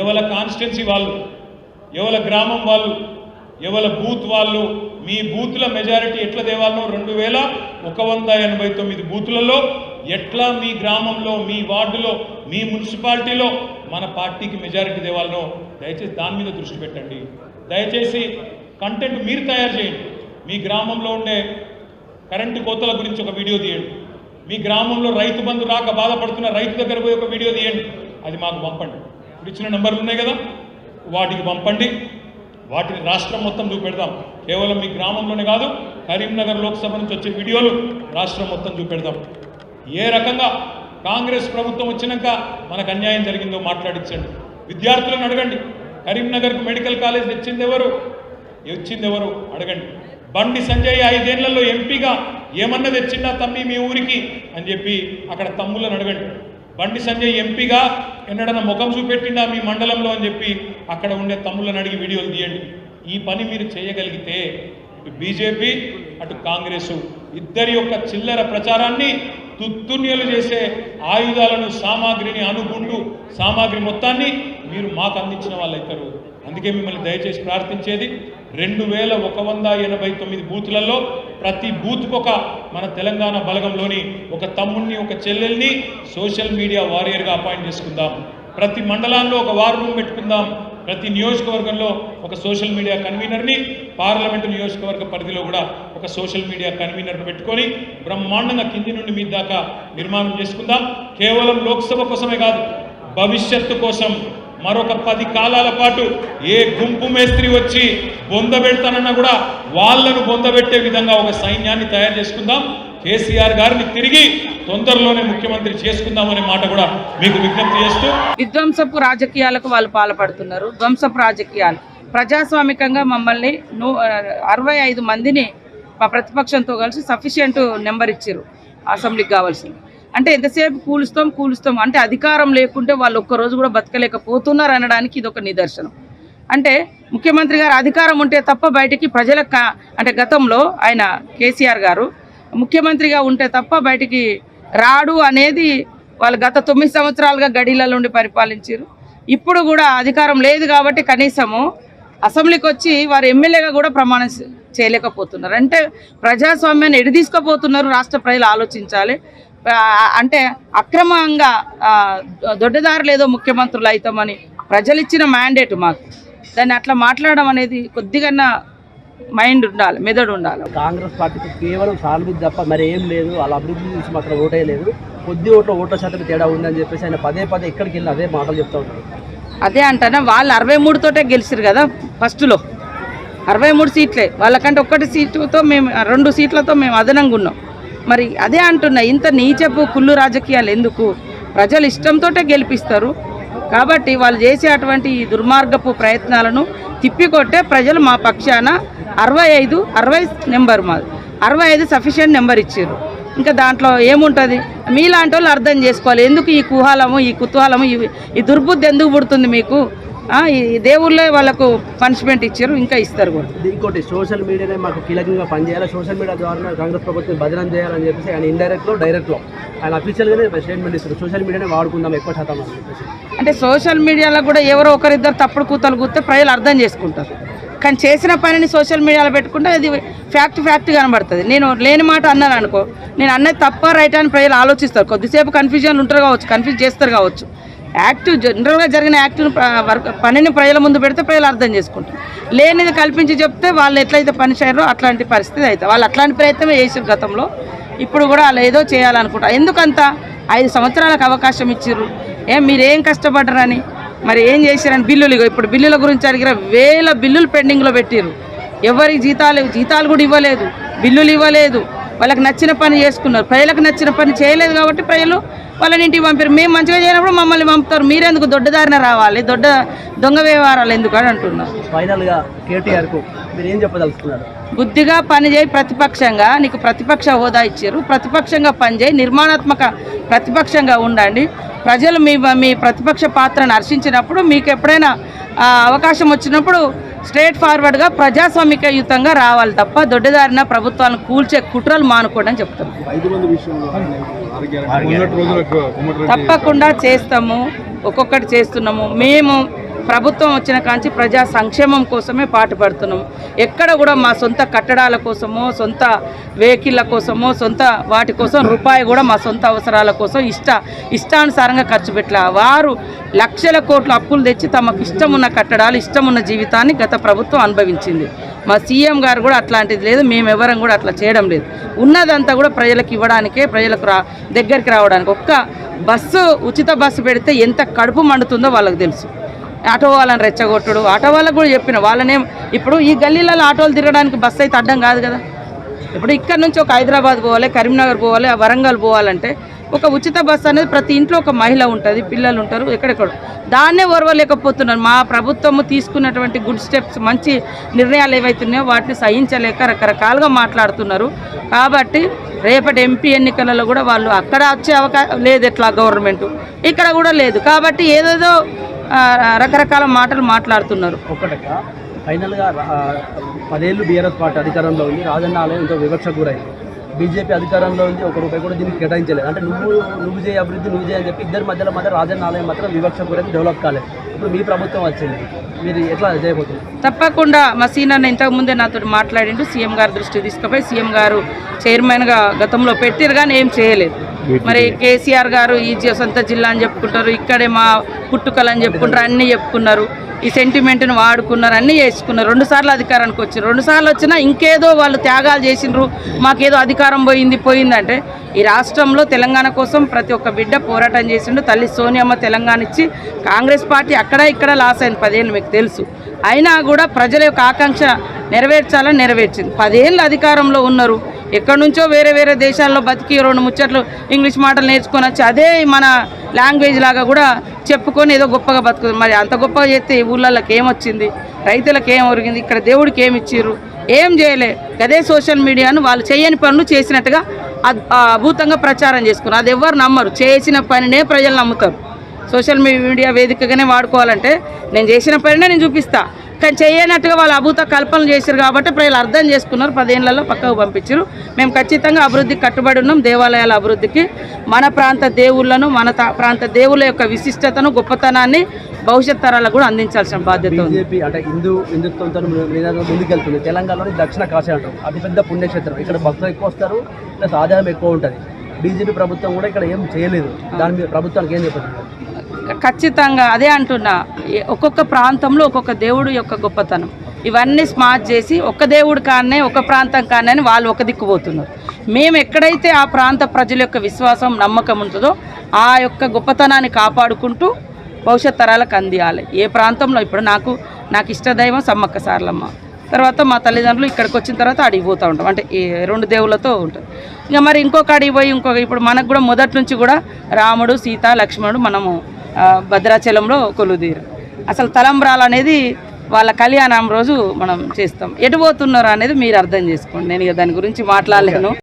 ఎవల కాన్స్టిట్యున్సీ వాళ్ళు ఎవల గ్రామం వాళ్ళు ఎవల బూత్ వాళ్ళు మీ బూత్ల మెజారిటీ ఎట్లా దేవాలనో రెండు వేల ఒక వంద ఎనభై తొమ్మిది బూతులలో ఎట్లా మీ గ్రామంలో మీ వార్డులో మీ మున్సిపాలిటీలో మన పార్టీకి మెజారిటీ దేవాలనో దయచేసి దాని మీద దృష్టి పెట్టండి. దయచేసి కంటెంట్ మీరు తయారు చేయండి. మీ గ్రామంలో ఉండే కరెంటు కోతల గురించి ఒక వీడియో తీయండి. మీ గ్రామంలో రైతు బంధు రాక బాధపడుతున్న రైతు దగ్గర పోయి ఒక వీడియో తీయండి. అది మాకు పంపండి. ఇప్పుడు ఇచ్చిన నెంబర్లు ఉన్నాయి కదా? వాటికి పంపండి. వాటిని రాష్ట్రం మొత్తం చూపెడదాం. కేవలం మీ గ్రామంలోనే కాదు కరీంనగర్ లోక్సభ నుంచి వచ్చే వీడియోలు రాష్ట్రం మొత్తం చూపెడదాం. ఏ రకంగా కాంగ్రెస్ ప్రభుత్వం వచ్చినాక మనకు అన్యాయం జరిగిందో మాట్లాడించండి. విద్యార్థులను అడగండి. కరీంనగర్కు మెడికల్ కాలేజ్ తెచ్చింది ఎవరు వచ్చింది ఎవరు అడగండి. బండి సంజయ్ ఐదేళ్ళలో ఎంపీగా ఏమన్నా తెచ్చిందా తమ్మి మీ ఊరికి? అని చెప్పి అక్కడ తమ్ములను అడగండి. బండి సంజయ్ ఎంపీగా ఎన్నడన్నా ముఖం చూపెట్టిండా మీ మండలంలో అని చెప్పి అక్కడ ఉండే తమ్ములను అడిగి వీడియోలు తీయండి. ఈ పని మీరు చేయగలిగితే ఇటు బీజేపీ అటు కాంగ్రెస్ ఇద్దరి యొక్క చిల్లర ప్రచారాన్ని తుత్తున్యలు చేసే ఆయుధాలను సామాగ్రిని అనుగుండు సామాగ్రి మొత్తాన్ని మీరు మాకు అందించిన వాళ్ళు అందుకే మిమ్మల్ని దయచేసి ప్రార్థించేది రెండు వేల ఒక వంద ఎనభై తొమ్మిది బూతులలో ప్రతి బూత్కు ఒక మన తెలంగాణ బలగంలోని ఒక తమ్ముణ్ణి ఒక చెల్లెల్ని సోషల్ మీడియా వారియర్గా అపాయింట్ చేసుకుందాం. ప్రతి మండలాల్లో ఒక వార్ రూమ్ పెట్టుకుందాం. ప్రతి నియోజకవర్గంలో ఒక సోషల్ మీడియా కన్వీనర్ని పార్లమెంటు నియోజకవర్గ పరిధిలో కూడా ఒక సోషల్ మీడియా కన్వీనర్ని పెట్టుకొని బ్రహ్మాండంగా కింది నుండి మీ దాకా నిర్మాణం చేసుకుందాం. కేవలం లోక్సభ కోసమే కాదు భవిష్యత్తు కోసం మరొక పది కాలాల పాటు ఏ గుంపు మేస్త్రి వచ్చి బొంద పెడతానన్నా కూడా వాళ్ళను బొందబెట్టే విధంగా ఒక సైన్యాన్ని తయారు చేసుకుందాం. కేసీఆర్ గారిని తిరిగి తొందరలోనే ముఖ్యమంత్రి చేసుకుందామనే మాట కూడా మీకు విజ్ఞప్తి చేస్తూ విధ్వంసపు రాజకీయాలకు వాళ్ళు పాల్పడుతున్నారు. ధ్వంసపు రాజకీయాలు. ప్రజాస్వామికంగా మమ్మల్ని ను అరవై ఐదు మందిని మా ప్రతిపక్షంతో కలిసి సఫిషియంట్ నెంబర్ ఇచ్చారు అసెంబ్లీకి కావాల్సింది. అంటే ఎంతసేపు కూలుస్తాం కూలుస్తాం. అంటే అధికారం లేకుంటే వాళ్ళు ఒక్కరోజు కూడా బతకలేకపోతున్నారు అనడానికి ఇది ఒక నిదర్శనం. అంటే ముఖ్యమంత్రి గారు అధికారం ఉంటే తప్ప బయటికి ప్రజలకు అంటే గతంలో ఆయన కేసీఆర్ గారు ముఖ్యమంత్రిగా ఉంటే తప్ప బయటికి రాడు అనేది వాళ్ళు గత తొమ్మిది సంవత్సరాలుగా గడిలలో ఉండి పరిపాలించారు. ఇప్పుడు కూడా అధికారం లేదు కాబట్టి కనీసము అసెంబ్లీకి వచ్చి వారు ఎమ్మెల్యేగా కూడా ప్రమాణం చేయలేకపోతున్నారు. అంటే ప్రజాస్వామ్యాన్ని ఎడిదీసుకోపోతున్నారు రాష్ట్ర ప్రజలు ఆలోచించాలి. అంటే అక్రమంగా దొడ్డదారులు ఏదో ముఖ్యమంత్రులు అవుతామని ప్రజలు ఇచ్చిన మ్యాండేట్ మాకు. దాన్ని అట్లా మాట్లాడడం అనేది కొద్దిగా మైండ్ ఉండాలి మెదడు ఉండాలి. కాంగ్రెస్ పార్టీకి కేవలం సానుభూతి తప్ప మరి ఏం లేదు వాళ్ళ అభివృద్ధి చూసి మాత్రం ఓటే లేదు. కొద్ది ఓట్ల ఓట్ల శాతం తేడా ఉందని చెప్పేసి ఆయన పదే పదే ఎక్కడికి వెళ్ళి అదే మాటలు చెప్తా ఉంటారు అదే అంటానా? వాళ్ళు అరవై మూడుతోటే గెలిచారు కదా ఫస్ట్లో అరవై మూడు సీట్లే. వాళ్ళకంటే ఒక్కటి సీటుతో మేము రెండు సీట్లతో మేము అదనంగా ఉన్నాం. మరి అదే అంటున్నా ఇంత నీచపు కుళ్ళు రాజకీయాలు ఎందుకు? ప్రజలు ఇష్టంతోటే గెలిపిస్తారు. కాబట్టి వాళ్ళు చేసే అటువంటి ఈ దుర్మార్గపు ప్రయత్నాలను తిప్పికొట్టే ప్రజలు మా పక్షాన అరవై ఐదు అరవై నెంబర్ మాది అరవై ఐదు సఫిషియెంట్ నెంబర్ ఇచ్చారు. ఇంకా దాంట్లో ఏముంటుంది? మీలాంటి వాళ్ళు అర్థం చేసుకోవాలి. ఎందుకు ఈ కుహాలము ఈ కుతూహలము ఈ ఈ దుర్బుద్ధి ఎందుకు పుడుతుంది మీకు? ఈ దేవుళ్ళే వాళ్ళకు పనిష్మెంట్ ఇచ్చారు ఇంకా ఇస్తారు కూడా. ఇంకోటి సోషల్ మీడియానే మాకు కీలకంగా పనిచేయాలి. సోషల్ మీడియా ద్వారా కాంగ్రెస్ ప్రభుత్వం బదనం చేయాలని చెప్పేసి ఆయన ఇండైరెక్ట్లో డైరెక్ట్లో ఆయన అఫీషియల్గానే స్టేట్మెంట్ ఇస్తారు సోషల్ మీడియానే వాడుకుందాం ఎక్కువ శాతం అని చెప్పేసి. అంటే సోషల్ మీడియాలో కూడా ఎవరో ఒకరిద్దరు తప్పుడు కూతలు కూస్తే ప్రజలు అర్థం చేసుకుంటారు. కానీ చేసిన పనిని సోషల్ మీడియాలో పెట్టుకుంటే అది ఫ్యాక్ట్ ఫ్యాక్ట్ కనబడుతుంది. నేను లేని మాట అన్నాను అనుకో నేను అన్నది తప్ప రైట్ అని ప్రజలు ఆలోచిస్తారు. కొద్దిసేపు కన్ఫ్యూజన్ ఉంటారు కావచ్చు కన్ఫ్యూజ్ చేస్తారు కావచ్చు. యాక్టివ్ జనరల్గా జరిగిన యాక్టివ్ పనిని ప్రజల ముందు పెడితే ప్రజలు అర్థం చేసుకుంటారు. లేనిది కల్పించి చెప్తే వాళ్ళు ఎట్లయితే పని చేయరో అట్లాంటి పరిస్థితి అవుతుంది. వాళ్ళు అట్లాంటి ప్రయత్నం చేసారు గతంలో. ఇప్పుడు కూడా వాళ్ళు ఏదో చేయాలనుకుంటారు. ఎందుకంత? ఐదు సంవత్సరాలకు అవకాశం ఇచ్చారు ఏం మీరేం కష్టపడ్డరని? మరి ఏం చేశారని బిల్లులు ఇప్పుడు బిల్లుల గురించి అడిగిన వేల బిల్లులు పెండింగ్లో పెట్టారు ఎవరికి జీతాలు జీతాలు కూడా ఇవ్వలేదు. బిల్లులు ఇవ్వలేదు. వాళ్ళకి నచ్చిన పని చేసుకున్నారు. ప్రజలకు నచ్చిన పని చేయలేదు కాబట్టి ప్రజలు వాళ్ళని ఇంటికి పంపారు. మేము మంచిగా చేయనప్పుడు మమ్మల్ని పంపుతారు. మీరెందుకు దొడ్డదారిన రావాలి? దొడ్డ దొంగ వ్యవహారాలు ఎందుకు అని అంటున్నారు. ఫైనల్గా కేటీఆర్కు మీరు ఏం చెప్పదలుచుకున్నారు? బుద్ధిగా పనిచేయి ప్రతిపక్షంగా నీకు ప్రతిపక్ష హోదా ఇచ్చారు. ప్రతిపక్షంగా పనిచేయి నిర్మాణాత్మక ప్రతిపక్షంగా ఉండండి. ప్రజలు మీ మీ ప్రతిపక్ష పాత్రను హర్షించినప్పుడు మీకు ఎప్పుడైనా అవకాశం వచ్చినప్పుడు స్ట్రేట్ ఫార్వర్డ్గా ప్రజాస్వామికయుతంగా రావాలి తప్ప దొడ్డిదారిన ప్రభుత్వాలను కూల్చే కుట్రలు రోజులకు కోమటిరెడ్డి తప్పకుండా చేస్తాము. ఒక్కొక్కటి చేస్తున్నాము. మేము ప్రభుత్వం వచ్చిన కాంచి ప్రజా సంక్షేమం కోసమే పాటుపడుతున్నాం ఎక్కడ కూడా మా సొంత కట్టడాల కోసమో సొంత వెహికల్ల కోసమో సొంత వాటి కోసం రూపాయి కూడా మా సొంత అవసరాల కోసం ఇష్ట ఇష్టానుసారంగా ఖర్చు పెట్టలే. వారు లక్షల కోట్ల అప్పులు తెచ్చి తమకు ఇష్టం ఉన్న కట్టడాలు ఇష్టం ఉన్న జీవితాన్ని గత ప్రభుత్వం అనుభవించింది. మా సీఎం గారు కూడా అట్లాంటిది లేదు మేము ఎవరం కూడా అట్లా చేయడం లేదు. ఉన్నదంతా కూడా ప్రజలకు ఇవ్వడానికే ప్రజలకు రా దగ్గరికి రావడానికి. ఒక్క బస్సు ఉచిత బస్సు పెడితే ఎంత కడుపు మండుతుందో వాళ్ళకి తెలుసు. ఆటో వాళ్ళని రెచ్చగొట్టుడు. ఆటో వాళ్ళకు కూడా చెప్పిన వాళ్ళనేం ఇప్పుడు ఈ గల్లీలలో ఆటోలు తిరగడానికి బస్సు అయితే అడ్డం కాదు కదా. ఇప్పుడు ఇక్కడ నుంచి ఒక హైదరాబాద్ పోవాలి కరీంనగర్ పోవాలి వరంగల్ పోవాలంటే ఒక ఉచిత బస్సు అనేది ప్రతి ఇంట్లో ఒక మహిళ ఉంటుంది పిల్లలు ఉంటారు ఎక్కడెక్కడ. దాన్నే ఓర్వలేకపోతున్నారు. మా ప్రభుత్వము తీసుకున్నటువంటి గుడ్ స్టెప్స్ మంచి నిర్ణయాలు ఏవైతున్నాయో వాటిని సహించలేక రకరకాలుగా మాట్లాడుతున్నారు. కాబట్టి రేపటి ఎంపీ ఎన్నికలలో కూడా వాళ్ళు అక్కడ వచ్చే అవకాశం లేదు ఎట్లా గవర్నమెంట్? ఇక్కడ కూడా లేదు. కాబట్టి ఏదేదో రకరకాల మాటలు మాట్లాడుతున్నారు. ఒక్కటక్క ఫైనల్గా పదేళ్ళు బీఆర్ఎస్ పార్టీ అధికారంలో ఉంది. రాజన్న ఆలయం ఎంతో వివక్ష గురైంది బీజేపీ అధికారంలో ఉంది ఒక రూపాయి కూడా దీనికి కేటాయించలేదు. అంటే నువ్వు నువ్వు చేయ అభివృద్ధి నువ్వు చేయని చెప్పి ఇద్దరి మధ్యలో మధ్య రాజన్న ఆలయం మాత్రం వివక్ష గురైంది డెవలప్ కాలేదు. ఇప్పుడు మీ ప్రభుత్వం వచ్చింది. మీరు ఎట్లా చేయబోతుంది తప్పకుండా. మా సీనియర్ ఇంతకు ముందే నాతో మాట్లాడిండు. సీఎం గారి దృష్టి తీసుకుపోయి సీఎం గారు చైర్మన్గా గతంలో పెట్టారు కానీ ఏం చేయలేదు. మరి కేసీఆర్ గారు ఈ సొంత జిల్లా అని చెప్పుకుంటారు. ఇక్కడే మా పుట్టుకలు అని చెప్పుకుంటారు. అన్నీ చెప్పుకున్నారు. ఈ సెంటిమెంట్ని వాడుకున్నారు అన్నీ చేసుకున్నారు. రెండుసార్లు అధికారానికి వచ్చారు రెండుసార్లు వచ్చినా ఇంకేదో వాళ్ళు త్యాగాలు చేసిండ్రు. మాకేదో అధికారం పోయింది పోయిందంటే ఈ రాష్ట్రంలో తెలంగాణ కోసం ప్రతి ఒక్క బిడ్డ పోరాటం చేసిండు. తల్లి సోనియమ్మ తెలంగాణ ఇచ్చి కాంగ్రెస్ పార్టీ అక్కడ ఇక్కడ లాస్ అయింది పదేళ్ళు మీకు తెలుసు. అయినా కూడా ప్రజల యొక్క ఆకాంక్ష నెరవేర్చాలని నెరవేర్చింది. పదేళ్ళు అధికారంలో ఉన్నారు. ఎక్కడి నుంచో వేరే వేరే దేశాల్లో బతికి రెండు ముచ్చట్లు ఇంగ్లీష్ మాటలు నేర్చుకొని వచ్చి అదే మన లాంగ్వేజ్ లాగా కూడా చెప్పుకొని ఏదో గొప్పగా బతుకు మరి అంత గొప్పగా చేస్తే ఈ ఊళ్ళకి ఏమొచ్చింది? రైతులకు ఏం ఒరిగింది? ఇక్కడ దేవుడికి ఏమి ఇచ్చిర్రు? ఏం చేయలే. అదే సోషల్ మీడియాను వాళ్ళు చేయని పనులు చేసినట్టుగా అద్భుతంగా ఆ ప్రచారం చేసుకున్నారు. అది ఎవరు నమ్మరు. చేసిన పనినే ప్రజలు నమ్ముతారు. సోషల్ మీడియా వేదికగానే వాడుకోవాలంటే నేను చేసిన పనినే నేను చూపిస్తా. కానీ చేయనట్టుగా వాళ్ళు అభూత కల్పనలు చేశారు కాబట్టి ప్రజలు అర్థం చేసుకున్నారు. పదేళ్ళలో పక్కకు పంపించారు. మేము ఖచ్చితంగా అభివృద్ధికి కట్టుబడి ఉన్నాం. దేవాలయాల అభివృద్ధికి మన ప్రాంత దేవుళ్ళను మన ప్రాంత దేవుళ్ళ యొక్క విశిష్టతను గొప్పతనాన్ని భవిష్యత్ తరాలకు కూడా అందించాల్సిన బాధ్యత ఉంది. బీజేపీ అంటే హిందూ హిందుత్వంతో ముందుకెళ్తుంది. తెలంగాణలోని దక్షిణ కాశీ అంటారు అతిపెద్ద పుణ్యక్షేత్రం. ఇక్కడ భక్తులు ఎక్కువ వస్తారు ప్లస్ ఆదాయం ఎక్కువ ఉంటుంది. బీజేపీ ప్రభుత్వం కూడా ఇక్కడ ఏం చేయలేదు. దాని మీద ప్రభుత్వానికి ఏం చెప్పారు ఖచ్చితంగా అదే అంటున్నా. ఒక్కొక్క ప్రాంతంలో ఒక్కొక్క దేవుడు యొక్క గొప్పతనం. ఇవన్నీ స్మార్ట్ చేసి ఒక దేవుడు కానే ఒక ప్రాంతం కానే అని వాళ్ళు ఒక దిక్కు పోతున్నారు. మేము ఎక్కడైతే ఆ ప్రాంత ప్రజల యొక్క విశ్వాసం నమ్మకం ఉంటుందో ఆ యొక్క గొప్పతనాన్ని కాపాడుకుంటూ భవిష్యత్ తరాలకు అందియాలి. ఏ ప్రాంతంలో ఇప్పుడు నాకు నాకు ఇష్టదైవం సమ్మక్క సార్లమ్మ. తర్వాత మా తల్లిదండ్రులు ఇక్కడికి వచ్చిన తర్వాత అడిగి పోతూ ఉంటాం అంటే ఈ రెండు దేవుళ్ళతో ఉంటుంది ఇంకా మరి ఇంకొక అడిగి పోయి ఇంకొక ఇప్పుడు మనకు కూడా మొదటి నుంచి కూడా రాముడు సీత లక్ష్మణుడు మనము భద్రాచలంలో కొలుదీరు. అసలు తలంబ్రాలు అనేది వాళ్ళ కళ్యాణం రోజు మనం చేస్తాం. ఎటు పోతున్నారు అనేది మీరు అర్థం చేసుకోండి. నేను ఇక దాని గురించి మాట్లాడలేను.